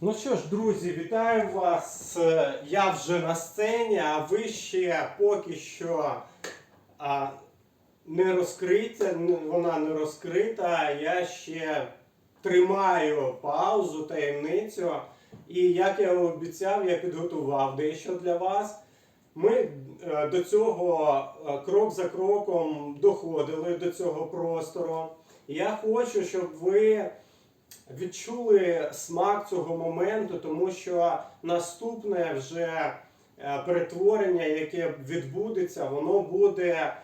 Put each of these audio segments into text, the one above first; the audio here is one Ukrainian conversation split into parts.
Ну що ж, друзі, вітаю вас. Е, Я вже на сцені, а ви ще поки що а, не розкрита, вона не розкрита. Я ще тримаю паузу, таємницю. І як я обіцяв, я підготував дещо для вас. Ми е, до цього е, крок за кроком доходили до цього простору. Я хочу, щоб ви відчули смак цього моменту, тому що наступне вже е, перетворення, яке відбудеться, воно буде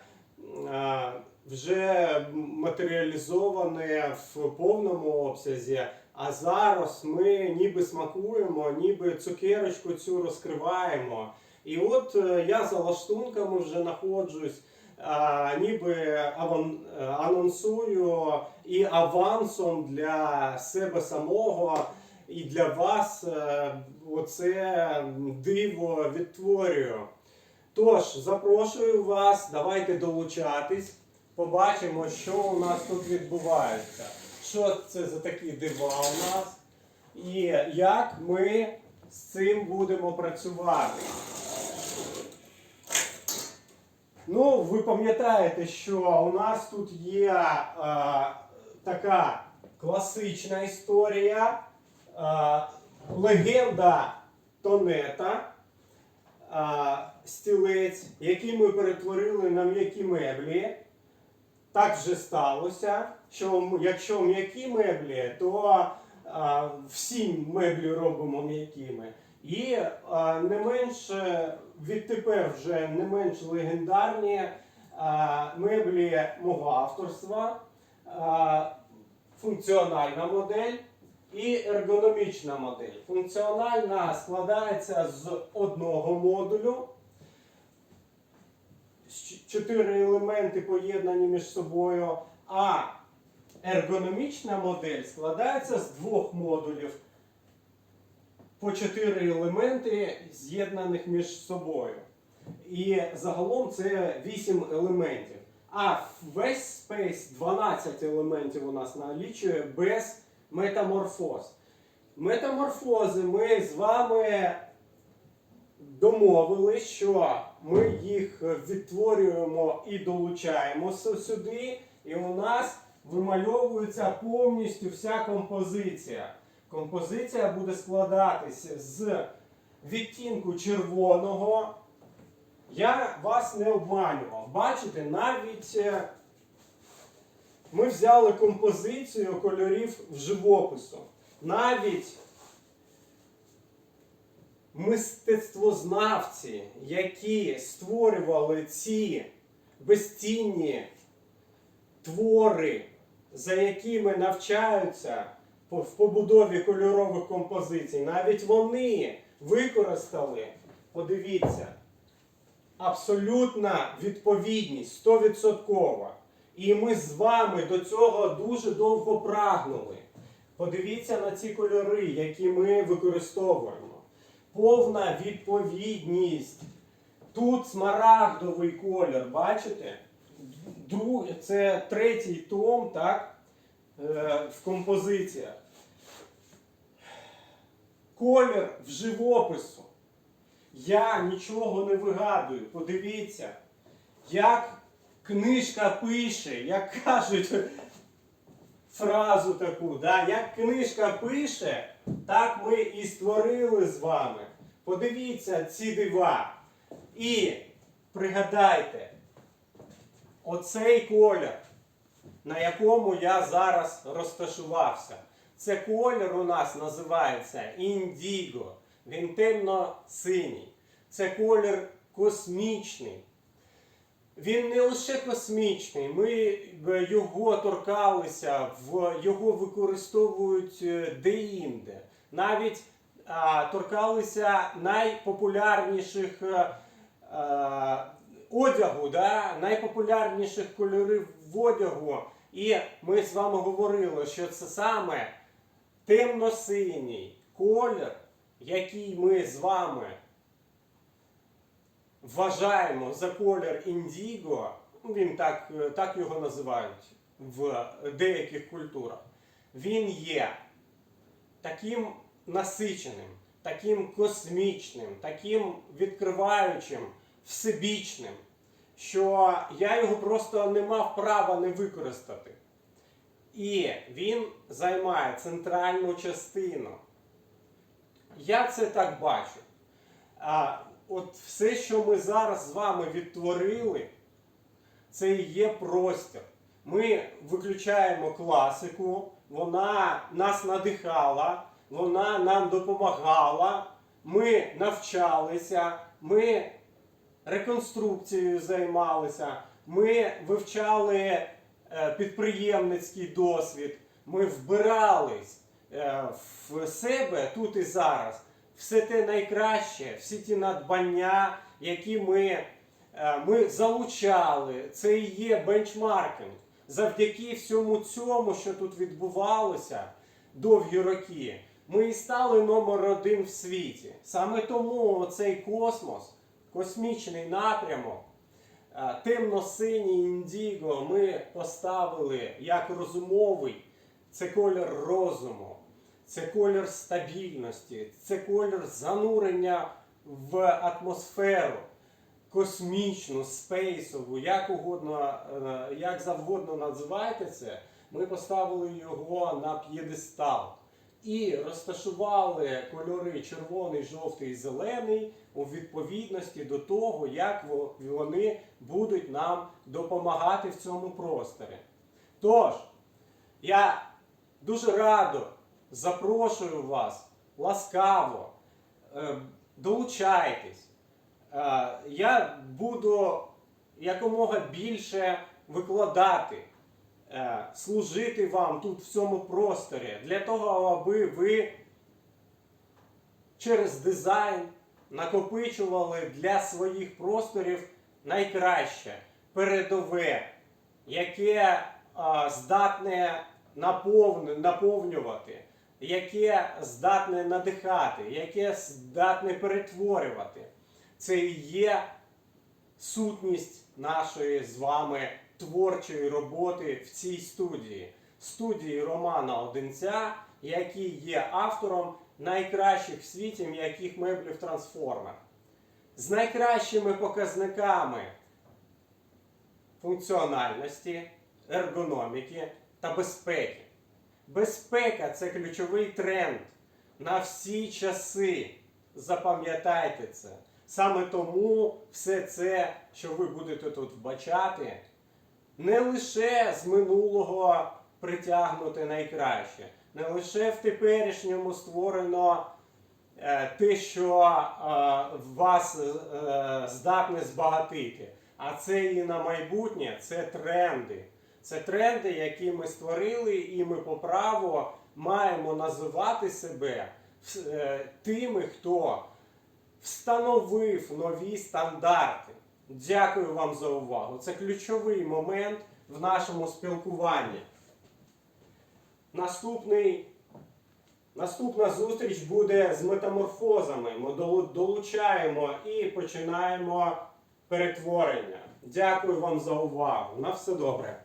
е, вже матеріалізоване в повному обсязі. А зараз ми ніби смакуємо, ніби цукерочку цю розкриваємо. І от е, я за лаштунками вже знаходжусь, ніби анонсую і авансом для себе самого і для вас е, оце диво відтворюю. Тож, запрошую вас, давайте долучатись, побачимо, що у нас тут відбувається. Що це за такі дива у нас, і як ми з цим будемо працювати. Ну, ви пам'ятаєте, що у нас тут є е, така класична історія, е, легенда Тонета, е, стілець, який ми перетворили на м'які меблі. Так вже сталося, що якщо м'які меблі, то а, всі меблі робимо м'якими. І а, не менш е, відтепер вже не менш легендарні а, меблі мого авторства, а, функціональна модель і ергономічна модель. Функціональна складається з одного модулю. Чотири елементи поєднані між собою, а ергономічна модель складається з двох модулів по чотири елементи, з'єднаних між собою. І загалом це 8 елементів. А весь Space 12 елементів у нас налічує без метаморфоз. Метаморфози ми з вами домовились, що ми їх відтворюємо і долучаємо сюди, і у нас вимальовується повністю вся композиція. Композиція буде складатися з відтінку червоного. Я вас не обманював. Бачите, навіть е, ми взяли композицію кольорів в живопису. Навіть мистецтвознавці, які створювали ці безцінні твори, за якими навчаються в побудові кольорових композицій, навіть вони використали, подивіться, абсолютна відповідність, 100%. І ми з вами до цього дуже довго прагнули. Подивіться на ці кольори, які ми використовуємо. Повна відповідність. Тут смарагдовий колір, бачите? Друг, це третій том, так? Е, в композиціях. Колір в живопису. Я нічого не вигадую. Подивіться, як книжка пише, як кажуть фразу таку, да? як книжка пише, так ми і створили з вами. Подивіться ці дива. І пригадайте, оцей колір, на якому я зараз розташувався. Це колір у нас називається індіго. Він темно-синій. Це колір космічний. Він не лише космічний, ми е, його торкалися, його використовують е, де-інде. Навіть а, торкалися найпопулярніших е, е, одягу, да? найпопулярніших кольорів в одягу. І ми з вами говорили, що це саме темно-синій колір, який ми з вами вважаємо за колір індіго, ну, він так, так його називають в деяких культурах, він є таким насиченим, таким космічним, таким відкриваючим, всебічним, що я його просто не мав права не використати. І він займає центральну частину. Я це так бачу. А от все, що ми зараз з вами відтворили, це і є простір. Ми виключаємо класику, вона нас надихала, вона нам допомагала, ми навчалися, ми реконструкцією займалися, ми вивчали е, підприємницький досвід, ми вбирались е, в себе тут і зараз все те найкраще, всі ті надбання, які ми, е, ми залучали, це і є бенчмаркінг. Завдяки всьому цьому, що тут відбувалося довгі роки, ми і стали номер один в світі. Саме тому цей космос, космічний напрямок, е, темно-синій індіго ми поставили як розумовий. Це колір розуму, це колір стабільності, це колір занурення в атмосферу космічну, спейсову, як угодно, е, як завгодно називайте це. Ми поставили його на п'єдестал і розташували кольори червоний, жовтий і зелений у відповідності до того, як вони будуть нам допомагати в цьому просторі. Тож, я дуже радо запрошую вас ласкаво, е, долучайтесь. Е, Я буду якомога більше викладати, служити вам тут в цьому просторі для того, аби ви через дизайн накопичували для своїх просторів найкраще, передове, яке а, здатне наповнювати, яке здатне надихати, яке здатне перетворювати. Це і є сутність нашої з вами творчої роботи в цій студії. Студії Романа Одинця, який є автором найкращих в світі м'яких меблів трансформер. З найкращими показниками функціональності, ергономіки та безпеки. Безпека це ключовий тренд на всі часи. Запам'ятайте це. Саме тому все це, що ви будете тут вбачати, не лише з минулого притягнути найкраще, не лише в теперішньому створено е, те, що е, вас е, здатне збагатити. А це і на майбутнє це тренди. Це тренди, які ми створили, і ми по праву маємо називати себе тими, хто встановив нові стандарти. Дякую вам за увагу. Це ключовий момент в нашому спілкуванні. Наступний, наступна зустріч буде з метаморфозами. Ми долучаємо і починаємо перетворення. Дякую вам за увагу. На все добре.